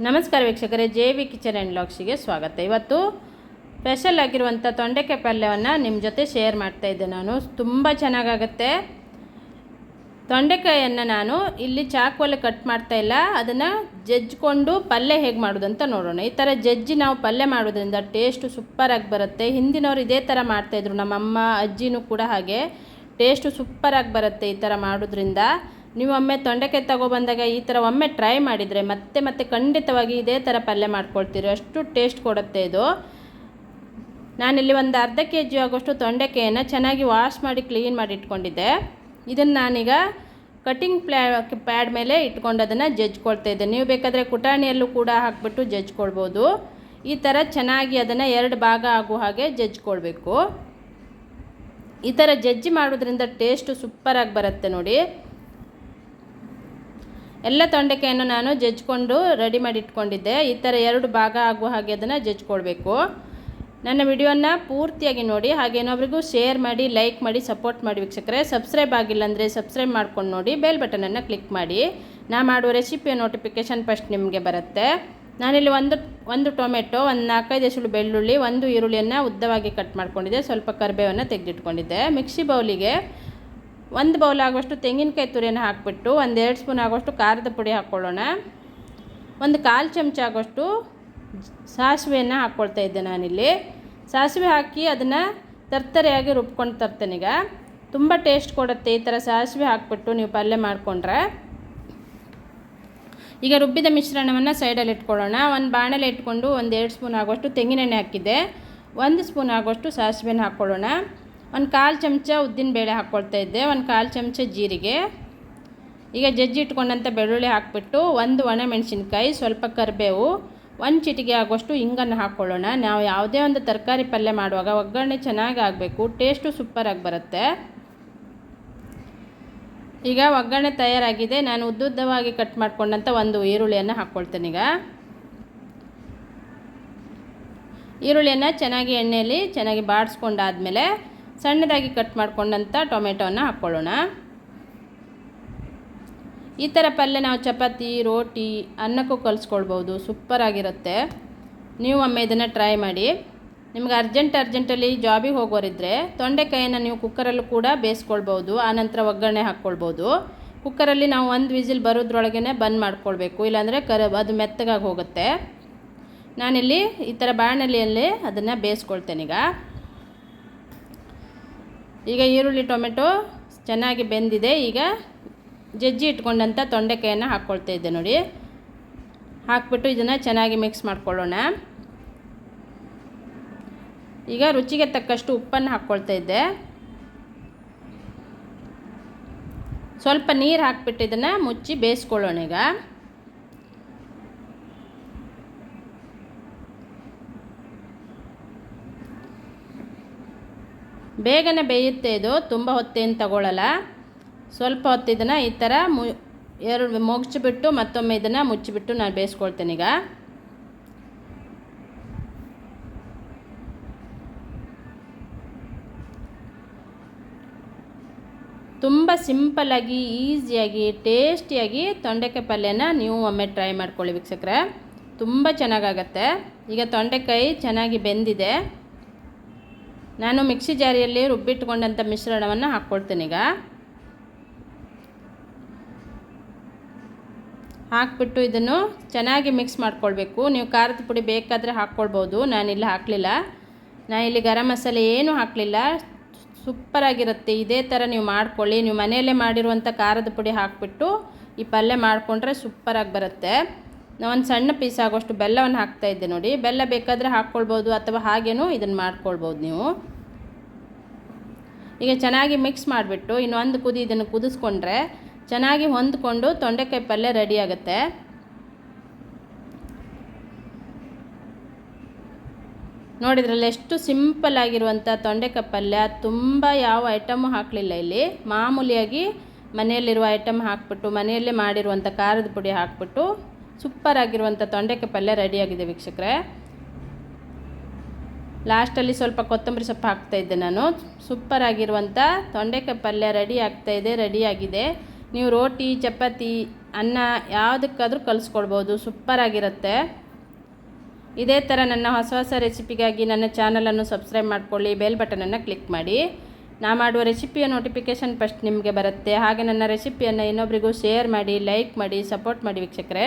ನಮಸ್ಕಾರ ವೀಕ್ಷಕರೇ, J V kitchen and ಲಾಕ್ಸಿಗೆ ಸ್ವಾಗತ. ಇವತ್ತು ಸ್ಪೆಷಲ್ ಆಗಿರುವಂಥ ತೊಂಡೆಕಾಯಿ ಪಲ್ಯವನ್ನು ನಿಮ್ಮ ಜೊತೆ ಶೇರ್ ಮಾಡ್ತಾ ಇದ್ದೆ ನಾನು. ತುಂಬ ಚೆನ್ನಾಗಾಗತ್ತೆ. ತೊಂಡೆಕಾಯಿಯನ್ನು ನಾನು ಇಲ್ಲಿ ಚಾಕುವಲ್ಲಿ ಕಟ್ ಮಾಡ್ತಾ ಇಲ್ಲ. ಅದನ್ನು ಜಜ್ಜಿಕೊಂಡು ಪಲ್ಯ ಹೇಗೆ ಮಾಡೋದಂತ ನೋಡೋಣ. ಈ ಥರ ಜಜ್ಜಿ ನಾವು ಪಲ್ಯ ಮಾಡೋದ್ರಿಂದ ಟೇಸ್ಟು ಸೂಪರಾಗಿ ಬರುತ್ತೆ. ಹಿಂದಿನವ್ರು ಇದೇ ಥರ ಮಾಡ್ತಾಯಿದ್ರು ನಮ್ಮಮ್ಮ, ಅಜ್ಜಿನೂ ಕೂಡ ಹಾಗೆ. ಟೇಸ್ಟು ಸೂಪರಾಗಿ ಬರುತ್ತೆ ಈ ಥರ ಮಾಡೋದ್ರಿಂದ. ನೀವು ಒಮ್ಮೆ ತೊಂಡೆಕಾಯಿ ತಗೊಬಂದಾಗ ಈ ಥರ ಒಮ್ಮೆ ಟ್ರೈ ಮಾಡಿದರೆ ಮತ್ತೆ ಮತ್ತೆ ಖಂಡಿತವಾಗಿ ಇದೇ ಥರ ಪಲ್ಯ ಮಾಡ್ಕೊಳ್ತೀರಿ. ಅಷ್ಟು ಟೇಸ್ಟ್ ಕೊಡುತ್ತೆ ಇದು. ನಾನಿಲ್ಲಿ ಒಂದು ಅರ್ಧ ಕೆ ಜಿ ಆಗೋಷ್ಟು ತೊಂಡೆಕಾಯನ್ನು ಚೆನ್ನಾಗಿ ವಾಶ್ ಮಾಡಿ ಕ್ಲೀನ್ ಮಾಡಿ ಇಟ್ಕೊಂಡಿದ್ದೆ. ಇದನ್ನು ನಾನೀಗ ಕಟಿಂಗ್ ಪ್ಲ್ಯಾ ಪ್ಯಾಡ್ ಮೇಲೆ ಇಟ್ಕೊಂಡು ಅದನ್ನು ಜಜ್ಕೊಳ್ತಾ ಇದ್ದೆ. ನೀವು ಬೇಕಾದರೆ ಕುಟಾಣಿಯಲ್ಲೂ ಕೂಡ ಹಾಕ್ಬಿಟ್ಟು ಜಜ್ಕೊಳ್ಬೋದು. ಈ ಥರ ಚೆನ್ನಾಗಿ ಅದನ್ನು ಎರಡು ಭಾಗ ಆಗೋ ಹಾಗೆ ಜಜ್ಕೊಳ್ಬೇಕು. ಈ ಥರ ಜಜ್ಜಿ ಮಾಡೋದ್ರಿಂದ ಟೇಸ್ಟು ಸೂಪರಾಗಿ ಬರುತ್ತೆ ನೋಡಿ. ಎಲ್ಲ ತೊಂಡೆಕಾಯನ್ನು ನಾನು ಜಜ್ಜಿಕೊಂಡು ರೆಡಿ ಮಾಡಿ ಇಟ್ಕೊಂಡಿದ್ದೆ ಈ ಥರ ಎರಡು ಭಾಗ ಆಗುವ ಹಾಗೆ ಅದನ್ನು ಜಜ್ಕೊಳ್ಬೇಕು ನನ್ನ ವಿಡಿಯೋನ ಪೂರ್ತಿಯಾಗಿ ನೋಡಿ, ಹಾಗೆ ಇನ್ನೊಬ್ರಿಗೂ ಶೇರ್ ಮಾಡಿ, ಲೈಕ್ ಮಾಡಿ, ಸಪೋರ್ಟ್ ಮಾಡಿ ವೀಕ್ಷಕರೆ. ಸಬ್ಸ್ಕ್ರೈಬ್ ಆಗಿಲ್ಲ ಅಂದರೆ ಸಬ್ಸ್ಕ್ರೈಬ್ ಮಾಡ್ಕೊಂಡು ನೋಡಿ, ಬೆಲ್ ಬಟನನ್ನು ಕ್ಲಿಕ್ ಮಾಡಿ. ನಾ ಮಾಡುವ ರೆಸಿಪಿಯ ನೋಟಿಫಿಕೇಷನ್ ಫಸ್ಟ್ ನಿಮಗೆ ಬರುತ್ತೆ. ನಾನಿಲ್ಲಿ ಒಂದು ಒಂದು ಟೊಮೆಟೊ, ಒಂದು ನಾಲ್ಕೈದು ಎಸಳು ಬೆಳ್ಳುಳ್ಳಿ, ಒಂದು ಈರುಳ್ಳಿಯನ್ನು ಉದ್ದವಾಗಿ ಕಟ್ ಮಾಡ್ಕೊಂಡಿದ್ದೆ. ಸ್ವಲ್ಪ ಕರಿಬೇವನ್ನು ತೆಗೆದಿಟ್ಕೊಂಡಿದ್ದೆ. ಮಿಕ್ಸಿ ಬೌಲಿಗೆ ಒಂದು ಬೌಲ್ ಆಗುವಷ್ಟು ತೆಂಗಿನಕಾಯಿ ತುರಿಯನ್ನು ಹಾಕಿಬಿಟ್ಟು ಎರಡು ಸ್ಪೂನ್ ಆಗುವಷ್ಟು ಖಾರದ ಪುಡಿ ಹಾಕ್ಕೊಳ್ಳೋಣ. ಒಂದು ಕಾಲು ಚಮಚ ಆಗುವಷ್ಟು ಸಾಸಿವೆಯನ್ನು ಹಾಕ್ಕೊಳ್ತಾ ಇದ್ದೆ ನಾನಿಲ್ಲಿ. ಸಾಸಿವೆ ಹಾಕಿ ಅದನ್ನು ತರ್ತರೆಯಾಗಿ ರುಬ್ಕೊಂಡು ತರ್ತೇನೀಗ ತುಂಬ ಟೇಸ್ಟ್ ಕೊಡುತ್ತೆ ಈ ಥರ ಸಾಸಿವೆ ಹಾಕ್ಬಿಟ್ಟು ನೀವು ಪಲ್ಯ ಮಾಡಿಕೊಂಡ್ರೆ. ಈಗ ರುಬ್ಬಿದ ಮಿಶ್ರಣವನ್ನು ಸೈಡಲ್ಲಿ ಇಟ್ಕೊಳ್ಳೋಣ. ಒಂದು ಬಾಣಲೆ ಇಟ್ಕೊಂಡು ಒಂದು ಎರಡು ಸ್ಪೂನ್ ಆಗುವಷ್ಟು ತೆಂಗಿನೆಣ್ಣೆ ಹಾಕಿದ್ದೆ. ಒಂದು ಸ್ಪೂನ್ ಆಗುವಷ್ಟು ಸಾಸಿವೆನ ಹಾಕ್ಕೊಳ್ಳೋಣ. ಒಂದು ಕಾಲು ಚಮಚ ಉದ್ದಿನಬೇಳೆ ಹಾಕ್ಕೊಳ್ತಾ ಇದ್ದೆ, ಒಂದು ಕಾಲು ಚಮಚ ಜೀರಿಗೆ. ಈಗ ಜಜ್ಜಿ ಇಟ್ಕೊಂಡಂಥ ಬೆಳ್ಳುಳ್ಳಿ ಹಾಕಿಬಿಟ್ಟು ಒಂದು ಒಣ ಮೆಣಸಿನ್ಕಾಯಿ ಸ್ವಲ್ಪ ಕರಿಬೇವು, ಒಂದು ಚಿಟಿಗೆ ಆಗೋಷ್ಟು ಹಿಂಗನ್ನು ಹಾಕ್ಕೊಳ್ಳೋಣ ನಾವು ಯಾವುದೇ ಒಂದು ತರಕಾರಿ ಪಲ್ಯ ಮಾಡುವಾಗ ಒಗ್ಗರಣೆ ಚೆನ್ನಾಗಿ ಆಗಬೇಕು, ಟೇಸ್ಟು ಸೂಪರಾಗಿ ಬರುತ್ತೆ. ಈಗ ಒಗ್ಗರಣೆ ತಯಾರಾಗಿದೆ. ನಾನು ಉದ್ದುದ್ದವಾಗಿ ಕಟ್ ಮಾಡಿಕೊಂಡಂಥ ಒಂದು ಈರುಳ್ಳಿಯನ್ನು ಹಾಕ್ಕೊಳ್ತೇನೆ ಈಗ. ಈರುಳ್ಳಿಯನ್ನು ಚೆನ್ನಾಗಿ ಎಣ್ಣೆಯಲ್ಲಿ ಚೆನ್ನಾಗಿ ಬಾಡಿಸ್ಕೊಂಡಾದಮೇಲೆ ಸಣ್ಣದಾಗಿ ಕಟ್ ಮಾಡ್ಕೊಂಡಂಥ ಟೊಮೆಟೊವನ್ನು ಹಾಕ್ಕೊಳ್ಳೋಣ ಈ ಥರ ಪಲ್ಯ ನಾವು ಚಪಾತಿ, ರೋಟಿ, ಅನ್ನಕ್ಕೂ ಕಲಿಸ್ಕೊಳ್ಬೋದು. ಸೂಪರಾಗಿರುತ್ತೆ ನೀವು ಒಮ್ಮೆ ಇದನ್ನು ಟ್ರೈ ಮಾಡಿ. ನಿಮ್ಗೆ ಅರ್ಜೆಂಟ್ ಅರ್ಜೆಂಟಲ್ಲಿ ಜಾಬಿಗೆ ಹೋಗೋರಿದ್ದರೆ ತೊಂಡೆಕಾಯಿನ ನೀವು ಕುಕ್ಕರಲ್ಲೂ ಕೂಡ ಬೇಯಿಸ್ಕೊಳ್ಬೋದು. ಆನಂತರ ಒಗ್ಗರಣೆ ಹಾಕ್ಕೊಳ್ಬೋದು. ಕುಕ್ಕರಲ್ಲಿ ನಾವು ಒಂದು ವಿಸಿಲ್ ಬರೋದ್ರೊಳಗೇ ಬಂದ್ ಮಾಡ್ಕೊಳ್ಬೇಕು. ಇಲ್ಲಾಂದರೆ ಕರ, ಅದು ಮೆತ್ತಗಾಗಿ ಹೋಗುತ್ತೆ. ನಾನಿಲ್ಲಿ ಈ ಥರ ಬಾಣಲಿಯಲ್ಲಿ ಅದನ್ನು ಬೇಯಿಸ್ಕೊಳ್ತೇನೆ ಈಗ. ಈರುಳ್ಳಿ, ಟೊಮೆಟೊ ಚೆನ್ನಾಗಿ ಬೆಂದಿದೆ. ಈಗ ಜಜ್ಜಿ ಇಟ್ಕೊಂಡಂಥ ತೊಂಡೆಕಾಯನ್ನು ಹಾಕ್ಕೊಳ್ತಾ ಇದ್ದೆ ನೋಡಿ. ಹಾಕ್ಬಿಟ್ಟು ಇದನ್ನು ಚೆನ್ನಾಗಿ ಮಿಕ್ಸ್ ಮಾಡ್ಕೊಳ್ಳೋಣ. ಈಗ ರುಚಿಗೆ ತಕ್ಕಷ್ಟು ಉಪ್ಪನ್ನು ಹಾಕ್ಕೊಳ್ತಾ ಇದ್ದೆ. ಸ್ವಲ್ಪ ನೀರು ಹಾಕ್ಬಿಟ್ಟು ಇದನ್ನು ಮುಚ್ಚಿ ಬೇಯಿಸ್ಕೊಳ್ಳೋಣ ಈಗ. ಬೇಗನೆ ಬೇಯುತ್ತೆ ಇದು, ತುಂಬ ಹೊತ್ತೇನು ತಗೊಳ್ಳಲ್ಲ ಸ್ವಲ್ಪ ಹೊತ್ತು ಇದನ್ನು ಈ ಥರ ಮು, ಎರಡು ಮುಗಿಸ್ಬಿಟ್ಟು ಮತ್ತೊಮ್ಮೆ ಇದನ್ನು ಮುಚ್ಚಿಬಿಟ್ಟು ನಾನು ಬೇಯಿಸ್ಕೊಳ್ತೇನೆ ಈಗ. ತುಂಬ ಸಿಂಪಲ್ಲಾಗಿ ಈಸಿಯಾಗಿ ಟೇಸ್ಟಿಯಾಗಿ ತೊಂಡೆಕಾಯಿ ಪಲ್ಯನ ನೀವು ಒಮ್ಮೆ ಟ್ರೈ ಮಾಡ್ಕೊಳ್ಳಿ ವೀಕ್ಷಕರೆ. ತುಂಬ ಚೆನ್ನಾಗಾಗತ್ತೆ. ಈಗ ತೊಂಡೆಕಾಯಿ ಚೆನ್ನಾಗಿ ಬೆಂದಿದೆ. ನಾನು ಮಿಕ್ಸಿ ಜಾರಿಯಲ್ಲಿ ರುಬ್ಬಿಟ್ಕೊಂಡಂಥ ಮಿಶ್ರಣವನ್ನು ಹಾಕ್ಕೊಳ್ತೇನೆ ಈಗ. ಹಾಕ್ಬಿಟ್ಟು ಇದನ್ನು ಚೆನ್ನಾಗಿ ಮಿಕ್ಸ್ ಮಾಡ್ಕೊಳ್ಬೇಕು. ನೀವು ಖಾರದ ಪುಡಿ ಬೇಕಾದರೆ ಹಾಕ್ಕೊಳ್ಬೋದು. ನಾನಿಲ್ಲಿ ಹಾಕಲಿಲ್ಲ. ನಾನು ಇಲ್ಲಿ ಗರಂ ಮಸಾಲೆ ಏನೂ ಹಾಕಲಿಲ್ಲ. ಸೂಪರಾಗಿರುತ್ತೆ. ಇದೇ ಥರ ನೀವು ಮಾಡ್ಕೊಳ್ಳಿ. ನೀವು ಮನೆಯಲ್ಲೇ ಮಾಡಿರುವಂಥ ಖಾರದ ಪುಡಿ ಹಾಕಿಬಿಟ್ಟು ಈ ಪಲ್ಯ ಮಾಡಿಕೊಂಡ್ರೆ ಸೂಪರಾಗಿ ಬರುತ್ತೆ. ಒಂದು ಸಣ್ಣ ಪೀಸ್ ಆಗೋಷ್ಟು ಬೆಲ್ಲವನ್ನು ಹಾಕ್ತಾ ಇದ್ದೆ ನೋಡಿ. ಬೆಲ್ಲ ಬೇಕಾದರೆ ಹಾಕ್ಕೊಳ್ಬೋದು ಅಥವಾ ಹಾಗೇನೂ ಇದನ್ನು ಮಾಡ್ಕೊಳ್ಬೋದು ನೀವು. ಈಗ ಚೆನ್ನಾಗಿ ಮಿಕ್ಸ್ ಮಾಡಿಬಿಟ್ಟು ಇನ್ನೊಂದು ಕುದಿ ಇದನ್ನು ಕುದಿಸ್ಕೊಂಡ್ರೆ ಚೆನ್ನಾಗಿ ಹೊಂದ್ಕೊಂಡು ತೊಂಡೆಕಾಯಿ ಪಲ್ಯ ರೆಡಿ ಆಗುತ್ತೆ. ನೋಡಿದ್ರಲ್ಲಿ ಎಷ್ಟು ಸಿಂಪಲ್ ಆಗಿರುವಂಥ ತೊಂಡೆಕಾಯಿ ಪಲ್ಯ. ತುಂಬ ಯಾವ ಐಟಮು ಹಾಕಲಿಲ್ಲ ಇಲ್ಲಿ. ಮಾಮೂಲಿಯಾಗಿ ಮನೆಯಲ್ಲಿರುವ ಐಟಮ್ ಹಾಕ್ಬಿಟ್ಟು ಮನೆಯಲ್ಲೇ ಮಾಡಿರುವಂಥ ಖಾರದ ಪುಡಿ ಹಾಕ್ಬಿಟ್ಟು ಸೂಪರ್ ಆಗಿರುವಂಥ ತೊಂಡೆಕಾಯಿ ಪಲ್ಯ ರೆಡಿಯಾಗಿದೆ ವೀಕ್ಷಕರೇ. ಲಾಸ್ಟಲ್ಲಿ ಸ್ವಲ್ಪ ಕೊತ್ತಂಬರಿ ಸೊಪ್ಪು ಹಾಕ್ತಾಯಿದ್ದೆ ನಾನು. ಸೂಪರ್ ಆಗಿರುವಂಥ ತೊಂಡೆಕಾಯಿ ಪಲ್ಯ ರೆಡಿ ಆಗ್ತಾಯಿದೆ ರೆಡಿಯಾಗಿದೆ ನೀವು ರೋಟಿ, ಚಪಾತಿ, ಅನ್ನ ಯಾವುದಕ್ಕಾದರೂ ಕಲಿಸ್ಕೊಳ್ಬೋದು ಸೂಪರಾಗಿರುತ್ತೆ ಇದೇ ಥರ ನನ್ನ ಹೊಸ ಹೊಸ ರೆಸಿಪಿಗಾಗಿ ನನ್ನ ಚಾನಲನ್ನು ಸಬ್ಸ್ಕ್ರೈಬ್ ಮಾಡ್ಕೊಳ್ಳಿ ಬೆಲ್ ಬಟನನ್ನು ಕ್ಲಿಕ್ ಮಾಡಿ. ನಾ ಮಾಡುವ ರೆಸಿಪಿಯ ನೋಟಿಫಿಕೇಷನ್ ಫಸ್ಟ್ ನಿಮಗೆ ಬರುತ್ತೆ. ಹಾಗೆ ನನ್ನ ರೆಸಿಪಿಯನ್ನು ಇನ್ನೊಬ್ಬರಿಗೂ ಶೇರ್ ಮಾಡಿ ಲೈಕ್ ಮಾಡಿ ಸಪೋರ್ಟ್ ಮಾಡಿ ವೀಕ್ಷಕರೇ.